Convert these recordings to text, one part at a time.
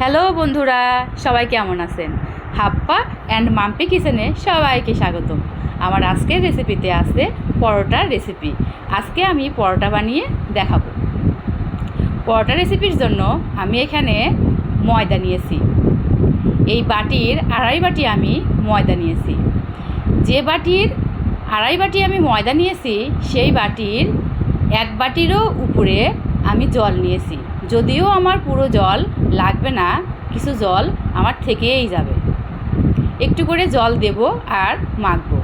Hello বন্ধুরা, সবাই কেমন আছেন? হাপ্পা অ্যান্ড মাম্পি কিচেনে সবাইকে স্বাগতম। আমার আজকের রেসিপিতে আছে পরোটার রেসিপি। আজকে আমি পরোটা বানিয়ে দেখাবো। পরোটা রেসিপির জন্য আমি এখানে ময়দা নিয়েছি। এই বাটির আড়াই বাটি আমি ময়দা নিয়েছি। যে বাটির আড়াই বাটি আমি ময়দা নিয়েছি, সেই বাটির এক বাটিরও উপরে আমি জল নিয়েছি। যদিও আমার পুরো জল লাগবে না, কিছু জল আমার থেকেই যাবে। একটু করে জল দেব আর মাখবো।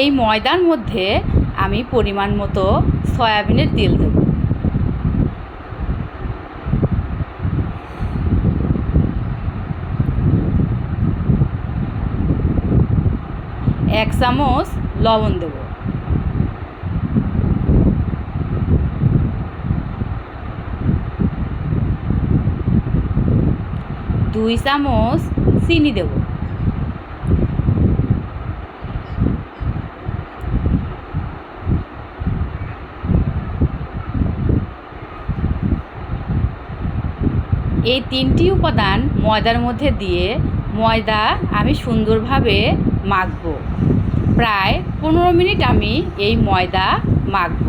এই ময়দার মধ্যে আমি পরিমাণ মতো সয়াবিনের তেল দেব। এক চামচ লবণ দেব। দুই চামচ চিনি দেব। এই তিনটি উপাদান ময়দার মধ্যে দিয়ে ময়দা আমি সুন্দরভাবে মাখবো। প্রায় পনেরো মিনিট আমি এই ময়দা মাখব।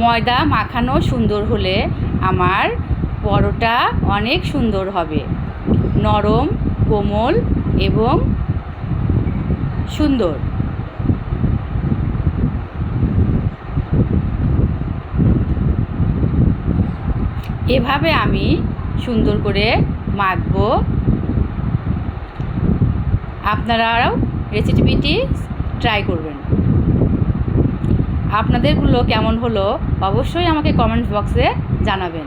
ময়দা মাখানো সুন্দর হলে আমার পরোটা অনেক সুন্দর হবে। নরম, কোমল এবং সুন্দর। এভাবে আমি সুন্দর করে মাখব। আপনারাও রেসিপিটি ট্রাই করবেন। আপনাদেরগুলো কেমন হলো অবশ্যই আমাকে কমেন্ট বক্সে জানাবেন।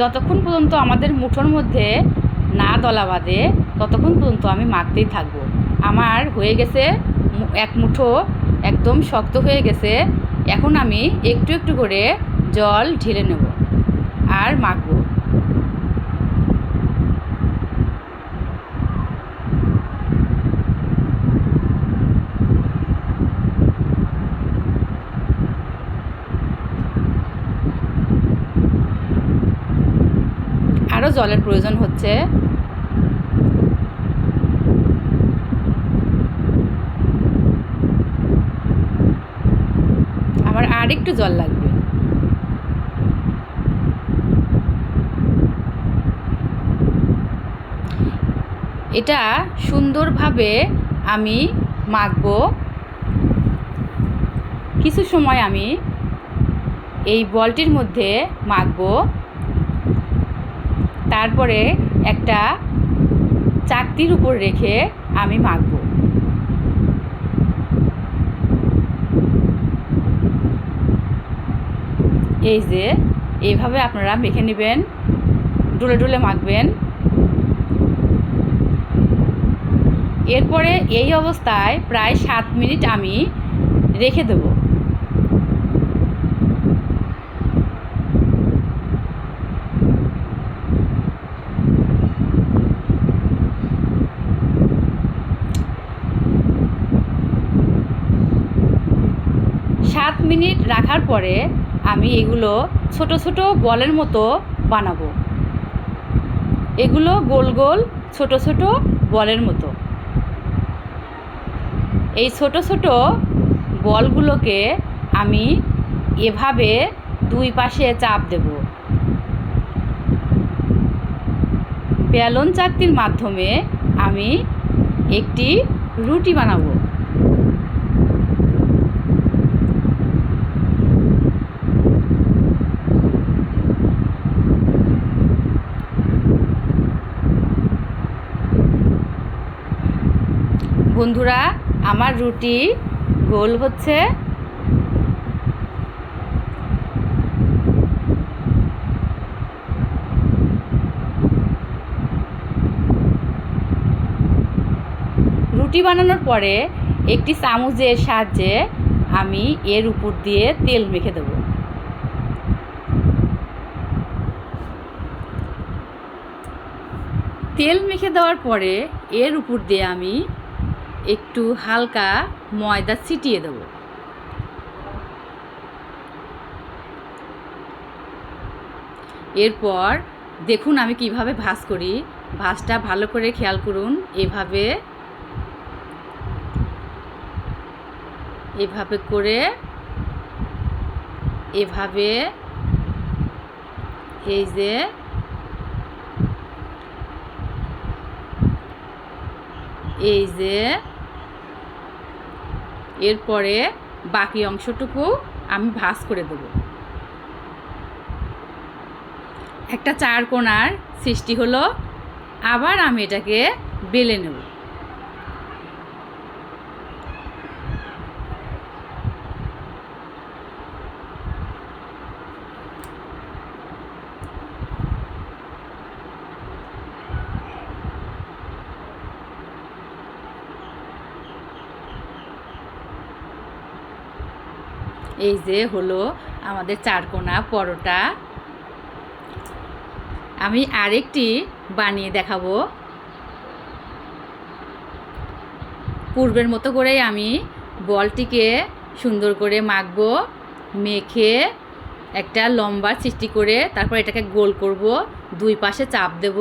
যতক্ষণ পর্যন্ত আমাদের মুঠোর মধ্যে না দলা বাঁধে, ততক্ষণ পর্যন্ত আমি মাখতেই থাকব। আমার হয়ে গেছে এক মুঠো একদম শক্ত হয়ে গেছে। এখন আমি একটু একটু করে জল ঢেলে নেব আর মাখবো। আরও জলের প্রয়োজন হচ্ছে। আমার আর একটু জল লাগবে। এটা সুন্দরভাবে আমি মাখবো। কিছু সময় আমি এই বলটির মধ্যে মাখবো। তারপরে একটা চাকতির উপর রেখে আমি মাখবো। এই যে এইভাবে আপনারা মেখে নেবেন, ডুলে ডুলে মাখবেন। এরপরে এই অবস্থায় প্রায় সাত মিনিট আমি রেখে দেবো সাত মিনিট রাখার পরে আমি এগুলো ছোট ছোট বলের মতো বানাবো। এগুলো গোল গোল ছোট ছোট বলের মতো। এই ছোট ছোট বলগুলোকে আমি এভাবে দুই পাশে চাপ দেব। বেলন চাকতির মাধ্যমে আমি একটি রুটি বানাবো। বন্ধুরা, আমার রুটি গোল হচ্ছে। রুটি বানানোর পরে একটি চামচের সাহায্যে আমি এর উপর দিয়ে তেল মেখে দেবো। তেল মেখে দেওয়ার পরে এর উপর দিয়ে আমি একটু হালকা ময়দা ছিটিয়ে দেবো। এরপর দেখুন আমি কীভাবে ভাজ করি। ভাজটা ভালো করে খেয়াল করুন, এভাবে এভাবে করে, এভাবে, এই যে এই যে এরপরে বাকি অংশটুকু আমি ভাজ করে দেব। একটা চার কোণার সৃষ্টি হলো, আবার আমি এটাকে বেলে নেব। এই যে হলো আমাদের চারকোনা পরোটা। আমি আরেকটি বানিয়ে দেখাবো। পূর্বের মতো করেই আমি বলটিকে সুন্দর করে মাখবো, মেখে একটা লম্বা সৃষ্টি করে তারপর এটাকে গোল করব, দুই পাশে চাপ দেব,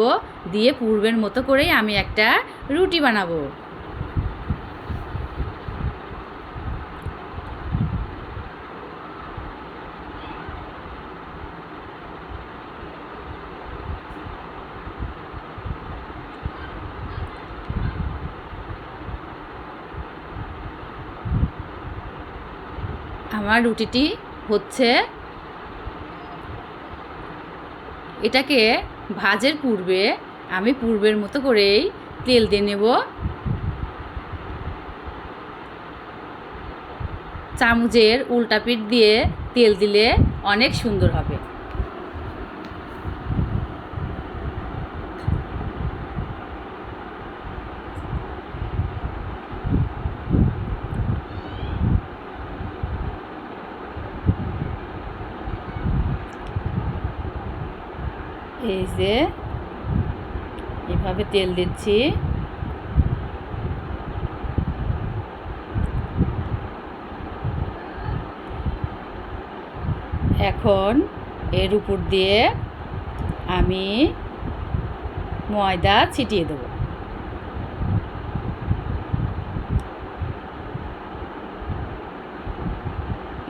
দিয়ে পূর্বের মতো করেই আমি একটা রুটি বানাবো। আমার রুটিটি হচ্ছে এটাকে ভাজের পূর্বে আমি পূর্বের মতো করেই তেল দিয়ে নেব। চামচের উল্টা পিঠ দিয়ে তেল দিলে অনেক সুন্দর হবে এই যে এভাবে তেল দিচ্ছি। এখন এর উপর দিয়ে আমি ময়দা ছিটিয়ে দেবো।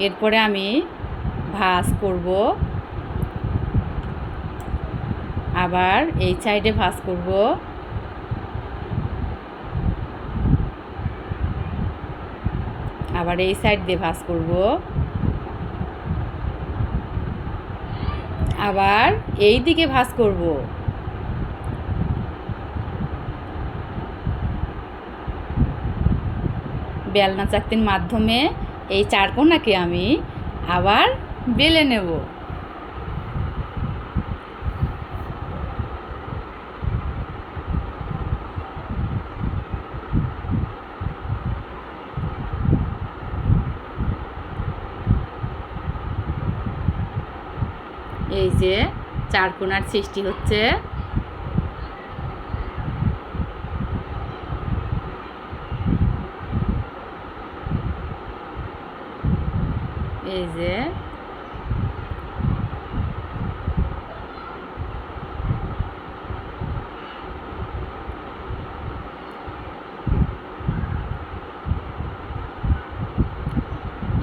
এরপরে আমি ভাজ করব। আবার এই সাইডে ভাজ করব। আবার এই সাইড দিয়ে ভাজ করব। আবার এই দিকে ভাজ করব। বেলনা চাকতির মাধ্যমে এই চারকোনাকে আমি আবার বেলে নেব। এই যে চার কোণার সৃষ্টি হচ্ছে। এই যে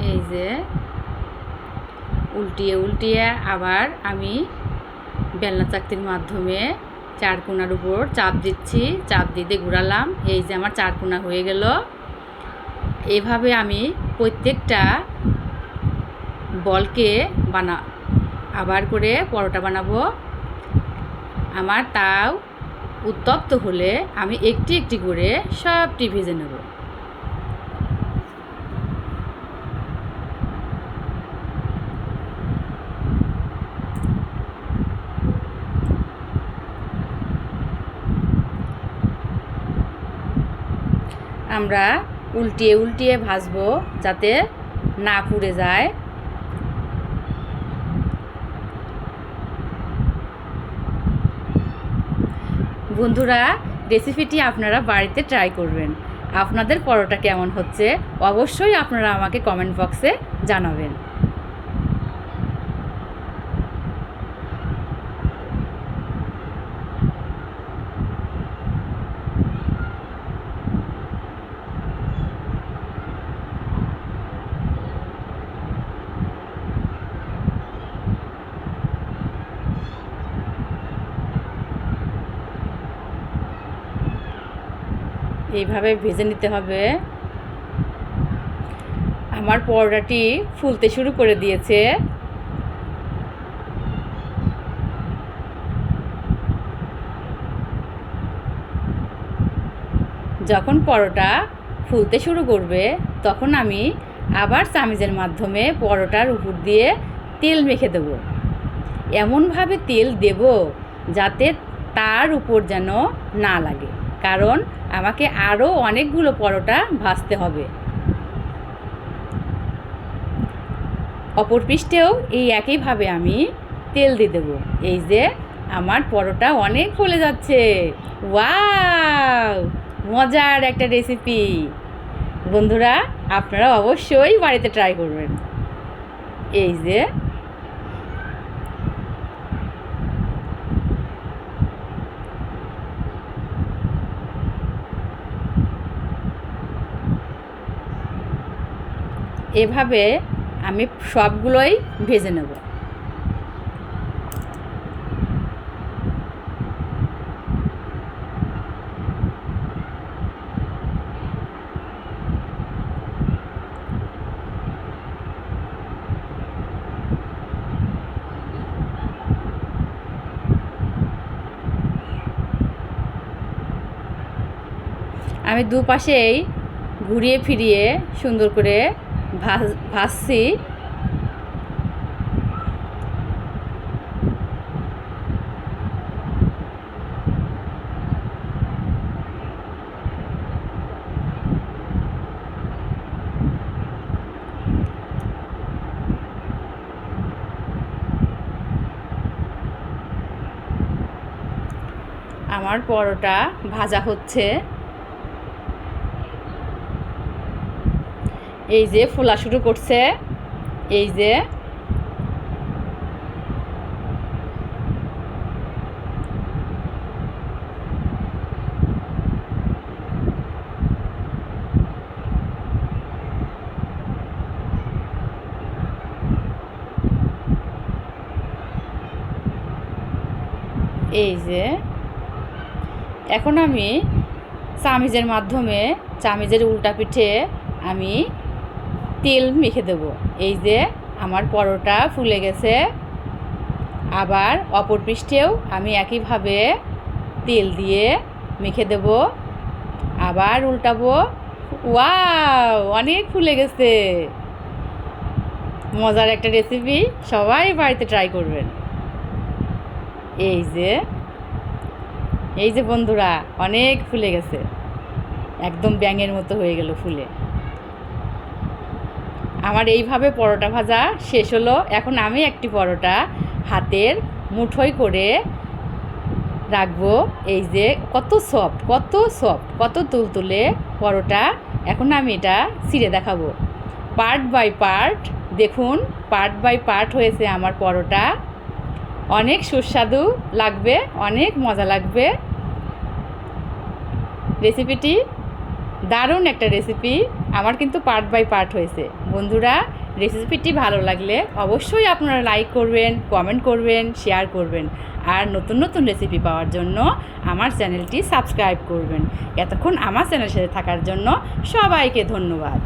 এই যে উল্টিয়ে উল্টিয়ে আবার আমি বেলনা চাকতির মাধ্যমে চার কোনার উপর চাপ দিচ্ছি, চাপ দিতে ঘুরালাম। এই যে আমার চার কোনা হয়ে গেল। এভাবে আমি প্রত্যেকটা বলকে বানা, আবার করে পরোটা বানাবো। আমার তাও উত্তপ্ত হলে আমি একটি একটি করে সবটি ভেজে নেব। আমরা উল্টিয়ে উল্টিয়ে ভাজবো যাতে না পুড়ে যায়। বন্ধুরা রেসিপিটি আপনারা বাড়িতে ট্রাই করবেন। আপনাদের পরোটা কেমন হচ্ছে, অবশ্যই আপনারা আমাকে কমেন্ট বক্সে জানাবেন। এইভাবে ভেজে নিতে হবে। আমার পরোটাটি ফুলতে শুরু করে দিয়েছে। যখন পরোটা ফুলতে শুরু করবে, তখন আমি আবার চামিজের মাধ্যমে পরোটার উপর দিয়ে তেল মেখে দেবো। এমনভাবে তেল দেব যাতে তার উপর যেন না লাগে। কারণ আমাকে আরও অনেকগুলো পরোটা ভাজতে হবে। অপর পৃষ্ঠেও এই একইভাবে আমি তেল দিয়ে দেবো। এই যে, আমার পরোটা অনেক ফুলে যাচ্ছে। ওয়াও! মজার একটা রেসিপি বন্ধুরা, আপনারা অবশ্যই বাড়িতে ট্রাই করবেন। এই যে এভাবে আমি সবগুলোই ভেজে নেব। আমি দুপাশেই ঘুরিয়ে ফিরিয়ে সুন্দর করে ভাজছি আমার পরোটা ভাজা হচ্ছে। এই যে ফোলা শুরু করছে। এই যে। এই যে। এখন আমি চামিজের মাধ্যমে, চামিজের উল্টা পিঠে আমি তেল মেখে দেব। এই যে আমার পরোটা ফুলে গেছে। আবার অপর পৃষ্ঠেও আমি একইভাবে তেল দিয়ে মেখে দেব। আবার উল্টাবো। ওয়াও, অনেক ফুলে গেছে। মজার একটা রেসিপি সবাই বাড়িতে ট্রাই করবেন। এই যে এই যে বন্ধুরা, অনেক ফুলে গেছে। একদম ব্যাঙের মতো হয়ে গেল ফুলে। আমার এইভাবে পরোটা ভাজা শেষ হলো। এখন আমি একটি পরোটা হাতের মুঠোয় করে রাখব। এই যে কত সফট কত সফট কত তুলতুলে পরোটা। এখন আমি এটা ছিঁড়ে দেখাবো। পার্ট বাই পার্ট দেখুন পার্ট বাই পার্ট হয়েছে আমার পরোটা। অনেক সুস্বাদু লাগবে, অনেক মজা লাগবে। রেসিপিটি দারুণ একটা রেসিপি আমার কিন্তু পার্ট বাই পার্ট হয়েছে। বন্ধুরা রেসিপিটি ভালো লাগলে অবশ্যই আপনারা লাইক করবেন কমেন্ট করবেন শেয়ার করবেন। আর নতুন নতুন রেসিপি পাওয়ার জন্য আমার চ্যানেলটি সাবস্ক্রাইব করবেন। এতক্ষণ আমার চ্যানেল সাথে থাকার জন্য সবাইকে ধন্যবাদ।